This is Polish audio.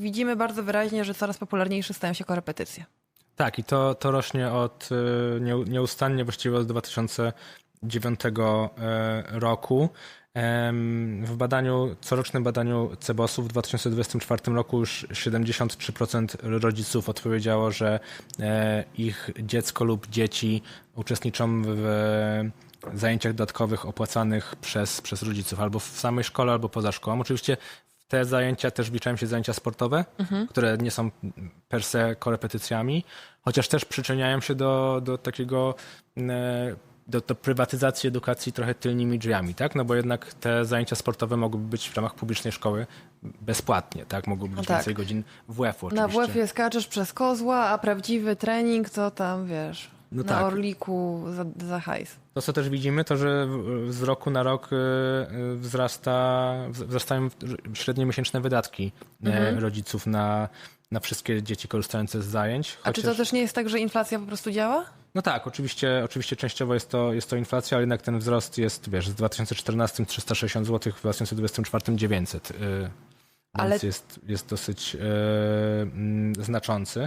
Widzimy bardzo wyraźnie, że coraz popularniejsze stają się korepetycje. Tak, i to, to rośnie od y, nie- nieustannie, właściwie od 2009 e, roku. W badaniu, corocznym badaniu CEBOS-u w 2024 roku już 73% rodziców odpowiedziało, że e, ich dziecko lub dzieci uczestniczą w zajęciach dodatkowych opłacanych przez, przez rodziców, albo w samej szkole, albo poza szkołą. Oczywiście te zajęcia też wliczają się zajęcia sportowe, które nie są per se korepetycjami, chociaż też przyczyniają się do, do takiego e, do, do prywatyzacji edukacji trochę tylnymi drzwiami, tak? No bo jednak te zajęcia sportowe mogłyby być w ramach publicznej szkoły bezpłatnie, tak? Mogłoby być No tak. więcej godzin WF-u oczywiście. Na WF-ie skaczesz przez kozła, a prawdziwy trening to tam, wiesz, No na tak. Orliku za, za hajs. To, co też widzimy, to że z roku na rok y, y, wzrasta, wz- wzrastają średnie miesięczne wydatki e, rodziców na, na wszystkie dzieci korzystające z zajęć. Mhm. A czy to też nie jest tak, że inflacja po prostu działa? No tak, oczywiście, oczywiście częściowo jest to, jest to inflacja, ale jednak ten wzrost jest, wiesz, z 2014 360 zł, w 2024 900. Yy, Ale- Więc jest, jest dosyć yy, znaczący.